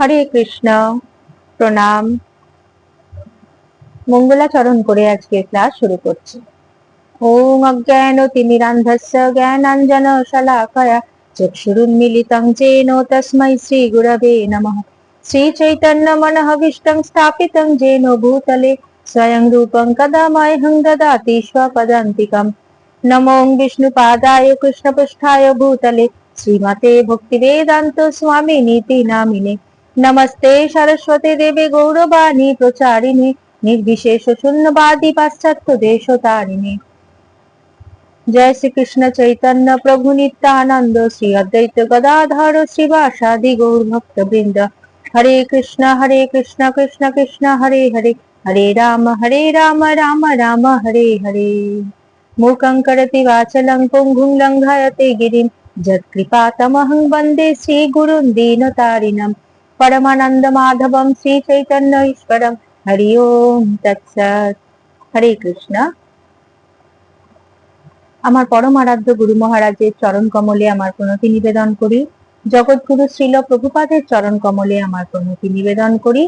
হরে কৃষ্ণ। প্রণাম। মঙ্গলাচরণ করে আজকে ক্লাস শুরু করছি। ওম অজ্ঞান তিমিরান্ধস্য জ্ঞানাঞ্জন শলাকয়া চক্ষুরুন মিলিতং যেন তস্মৈ শ্রী গুরবে নমঃ। শ্রী চৈতন্য মনঃভীষ্টং স্থাপিতং যেন ভূতলে স্বয়ং রূপং কদাময়হং দদাতি স্বপদান্তিকম। নমো বিষ্ণু বিষ্ণুপাদায় কৃষ্ণপৃষ্ঠায় ভূতলে শ্রীমতে ভক্তিবেদান্ত স্বামী নীতি নামিনে। নমস্তে সরস্বতী দেবী গৌরবাণী, প্রচারিণী, নির্বিশেষ শূন্যবাদী পাশ্চাত্য দেশ তারিণী জয় শ্রীকৃষ্ণ চৈতন্য প্রভু নিত্যানন্দ, শ্রী অদ্বৈত গদাধর শ্রীবাসাদি গৌর ভক্তবৃন্দ। হরে কৃষ্ণ হরে কৃষ্ণ কৃষ্ণ কৃষ্ণ, হরে হরে হরে রাম হরে রাম রাম রাম, হরে হরে। মূকং করতি বাচলং, পুঙ্গুং লঙ্ঘয়তে গিরিম। যৎকৃপা তমহং বন্দে শ্রীগুরুং দীনতারিণম। পরমানন্দ মাধবম শ্রী চৈতন্য ঈশ্বরম হরি ওম তৎসৎ হরে কৃষ্ণ আমার পরম আরাধ্য গুরু মহারাজের চরণ কমলে আমার প্রণতি নিবেদন করি। জগৎগুরু শ্রীল প্রভুপাদের চরণ কমলে আমার প্রণতি নিবেদন করি।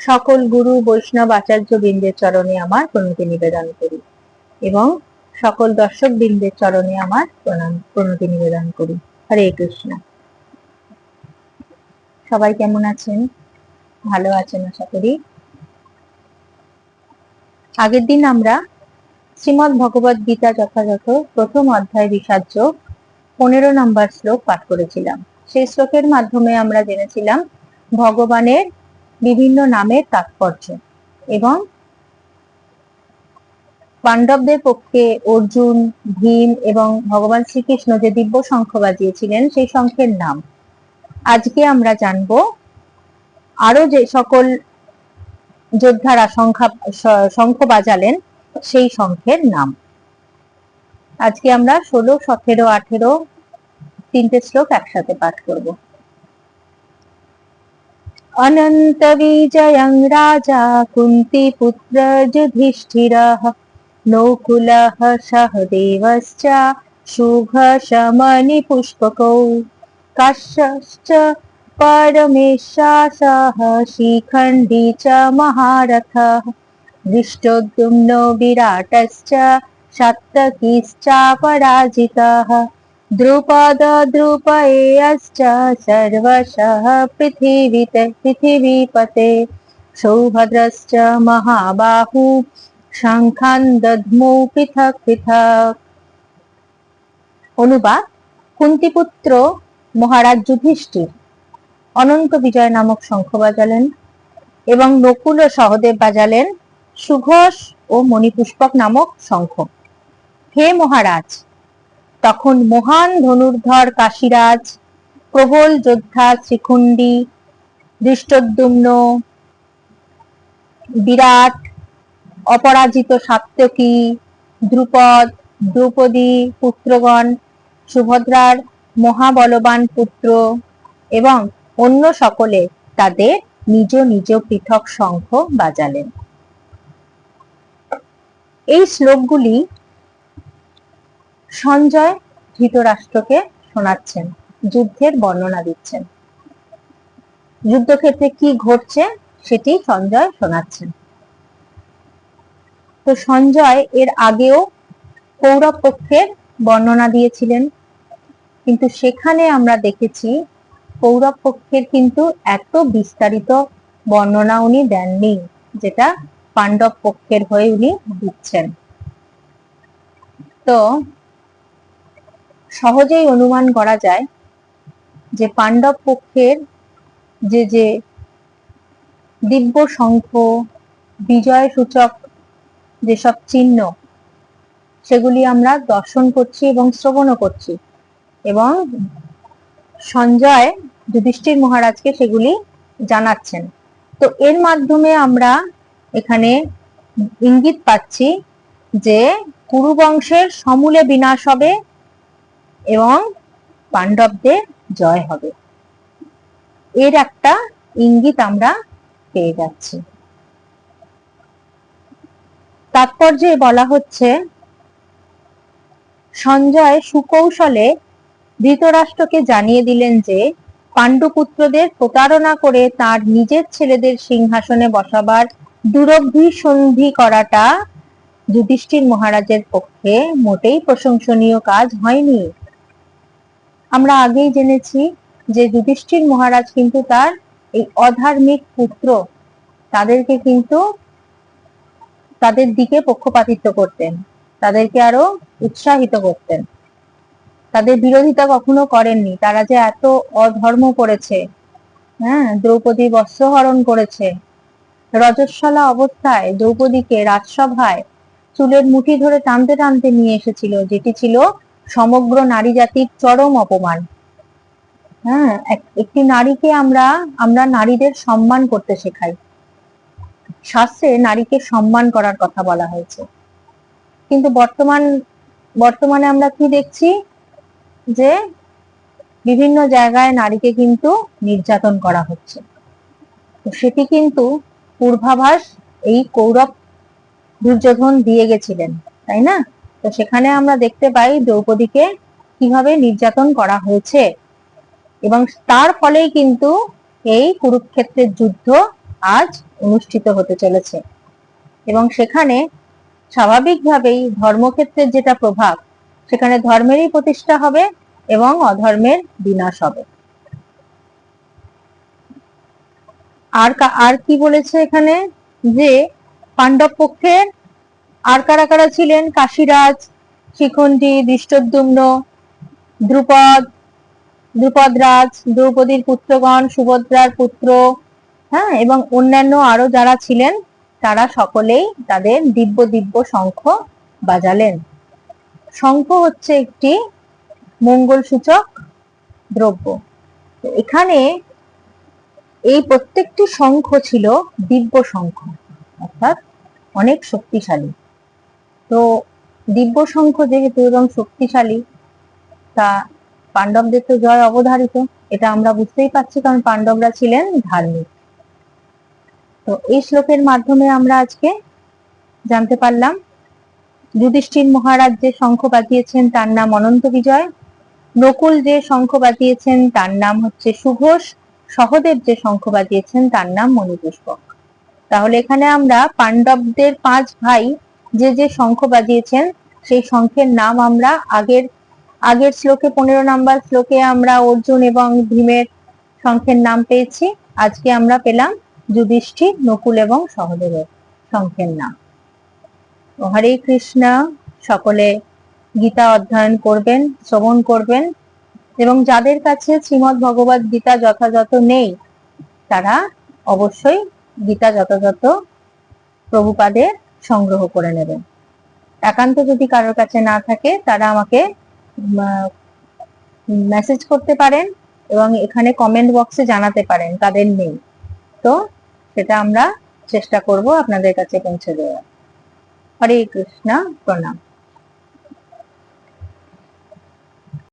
সকল গুরু বৈষ্ণব আচার্য বৃন্দের চরণে আমার প্রণতি নিবেদন করি এবং সকল দর্শক বৃন্দের চরণে আমার প্রণতি নিবেদন করি। হরে কৃষ্ণ। সবাই কেমন আছেন? ভালো আছেন আশা করি। আগের দিন আমরা শ্রীমদ ভগবত গীতা যথাযথ প্রথম অধ্যায় বিষাজ্য পনেরো নম্বর শ্লোক পাঠ করেছিলাম। সেই শ্লোকের মাধ্যমে আমরা জেনেছিলাম ভগবানের বিভিন্ন নামের তাৎপর্য এবং পাণ্ডবদের পক্ষে অর্জুন, ভীম এবং ভগবান শ্রীকৃষ্ণ যে দিব্য শঙ্খ বাজিয়েছিলেন সেই শঙ্খের নাম। আজকে আমরা জানব আরও যে সকল যোদ্ধারা সংখ্যা, শঙ্খ বাজালেন সেই শঙ্খের নাম। আজকে আমরা ষোলো, সতেরো, আঠেরো তিনটে শ্লোক একসাথে পাঠ করব। অনন্ত বিজয়ং রাজা কুন্তি পুত্র যুধিষ্ঠির নৌকুল সহদেবশ্চ শুভ শমনি পুষ্পকৌ। कश्यश्च परमेशासः शिखण्डी च महारथः दृष्टोद्युम्नो विराटश्च शतकीश्चापराजितः द्रुपद द्रुपयेयश्च सर्वशः पृथिवीते पृथिवीपते सौभद्रश्च महाबाहु শঙ্খান দধমৌ পৃথক পৃথক অনুবাদ কুন্তিপুত্র মহারাজ যুধিষ্ঠির। অনন্ত বিজয় নামক শঙ্খ বাজালেন এবং নকুল ও সহদেব বাজালেন সুঘোষ ও মণিপুষ্পক নামক শঙ্খ। হে মহারাজ, তখন মহান ধনুর্ধর কাশীরাজ, প্রবল যোদ্ধা শ্রীখুন্ডি দৃষ্টদ্যুম্ন, বিরাট, অপরাজিত সাত্যকী দ্রুপদ দ্রৌপদী পুত্রগণ, সুভদ্রার মহাবলবান পুত্র এবং অন্য সকলে তাদের নিজ নিজ পৃথক শঙ্খ বাজালেন। এই শ্লোকগুলি সঞ্জয় ধৃতরাষ্ট্রকে শোনাচ্ছেন, যুদ্ধের বর্ণনা দিচ্ছেন। যুদ্ধক্ষেত্রে কি ঘটছে সেটি সঞ্জয় শোনাচ্ছেন। তো সঞ্জয় এর আগেও কৌরব পক্ষের বর্ণনা দিয়েছিলেন কিন্তু সেখানে আমরা দেখেছি কৌরব পক্ষের কিন্তু এত বিস্তারিত বর্ণনা উনি দেননি, যেটা পাণ্ডব পক্ষের হয়ে উনি দিচ্ছেন। তো সহজেই অনুমান করা যায় যে পাণ্ডব পক্ষের যে যে দিব্য শঙ্খ, বিজয় সূচক যেসব চিহ্ন, সেগুলি আমরা দর্শন করছি এবং শ্রবণও করছি। এবং সঞ্জয় যুধিষ্ঠির মহারাজকে সেগুলি জানাচ্ছেন। তো এর মাধ্যমে আমরা এখানে ইঙ্গিত পাচ্ছি যে কুরু বংশের সমূলে বিনাশ হবে এবং পাণ্ডবদের জয় হবে। এর একটা ইঙ্গিত আমরা পেয়ে যাচ্ছি। তাৎপর্যে বলা হচ্ছে, সঞ্জয় সুকৌশলে ধৃতরাষ্ট্রকে জানিয়ে দিলেন যে, পাণ্ডুপুত্রদের প্রতারণা করে তার নিজের ছেলেদের সিংহাসনে বসাবার দুরভি সন্ধি করাটা যুধিষ্ঠির মহারাজের পক্ষে মোটেই প্রশংসনীয় কাজ হয়নি। আমরা আগেই জেনেছি যে যুধিষ্ঠির মহারাজ কিন্তু তার এই অধার্মিক পুত্র, তাদেরকে কিন্তু তাদের দিকে পক্ষপাতিত্ব করতেন, তাদেরকে আরও উৎসাহিত করতেন। তাদের বিরোধিতা কখনো করেননি। তারা যে এত অধর্ম করেছে হ্যাঁ দ্রৌপদী বস্ত্রহরণ করেছে, রজস্বলা অবস্থায় দ্রৌপদীকে রাজসভায় চুলের মুঠি ধরে টানতে টানতে নিয়ে এসেছিল, যেটি ছিল সমগ্র নারী জাতির চরম অপমান। হ্যাঁ এক- একটি নারীকে আমরা আমরা নারীদের সম্মান করতে শেখাই। শাস্ত্রে নারীকে সম্মান করার কথা বলা হয়েছে। কিন্তু বর্তমান, বর্তমানে আমরা কি দেখছি? যে বিভিন্ন জায়গায় নারীকে কিন্তু নির্যাতন করা হচ্ছে। তো সেটি কিন্তু পূর্বাভাস এই কৌরব দুর্যোধন দিয়ে গেছিলেন, তাই না? তো সেখানে আমরা দেখতে পাই দ্রৌপদীকে কীভাবে নির্যাতন করা হয়েছে এবং তার ফলেই কিন্তু এই কুরুক্ষেত্রের যুদ্ধ আজ অনুষ্ঠিত হতে চলেছে। এবং সেখানে স্বাভাবিকভাবেই ধর্মক্ষেত্রের যেটা প্রভাব সেখানে ধর্মেরই প্রতিষ্ঠা হবে এবং অধর্মের বিনাশ হবে। আর আর কি বলেছে এখানে? যে পাণ্ডব পক্ষের আর কারা কারা ছিলেন? কাশীরাজ, শিখণ্ডী, দৃষ্টদ্যুম্ন, দ্রুপদ, দ্রুপদরাজ, দ্রৌপদীর পুত্রগণ, সুভদ্রার পুত্র হ্যাঁ এবং অন্যান্য আরও যারা ছিলেন, তারা সকলেই তাদের দিব্য দিব্য শঙ্খ বাজালেন। শঙ্খ হচ্ছে একটি মঙ্গল সূচক দ্রব্য এখানে এই প্রত্যেকটি শঙ্খ ছিল দিব্য শঙ্খ, অর্থাৎ অনেক শক্তিশালী। তো দিব্য শঙ্খ যেহেতু এবং শক্তিশালী, তা পাণ্ডবদের তো জয় অবধারিত, এটা আমরা বুঝতেই পারছি কারণ পাণ্ডবরা ছিলেন ধার্মিক। তো এই শ্লোকের মাধ্যমে আমরা আজকে জানতে পারলাম যুধিষ্ঠির মহারাজ যে শঙ্খ বাজিয়েছেন তার নাম অনন্ত বিজয়। নকুল যে শঙ্খ বাজিয়েছেন তার নাম হচ্ছে সুঘোষ। সহদেব যে শঙ্খ বাজিয়েছেন তার নাম মণিপুষ্পক। তাহলে এখানে আমরা পাণ্ডবদের পাঁচ ভাই যে যে শঙ্খ বাজিয়েছেন, সেই শঙ্খের নাম আমরা আগের আগের শ্লোকে পনেরো নাম্বার শ্লোকে আমরা অর্জুন এবং ভীমের শঙ্খের নাম পেয়েছি। আজকে আমরা পেলাম যুধিষ্ঠির, নকুল এবং সহদেবের শঙ্খের নাম। হরে কৃষ্ণ। সকলে গীতা অধ্যয়ন করবেন, শ্রবণ করবেন এবং যাদের কাছে শ্রীমৎ ভগবত গীতা যথাযথ নেই, তারা অবশ্যই গীতা যথাযথ প্রভুপাদে সংগ্রহ করে নেবেন। একান্ত যদি কারোর কাছে না থাকে, তারা আমাকে মেসেজ করতে পারেন এবং এখানে কমেন্ট বক্সে জানাতে পারেন, তাদের নেই। তো সেটা আমরা চেষ্টা করব আপনাদের কাছে পৌঁছে দেওয়ার। হরে কৃষ্ণ প্রণাম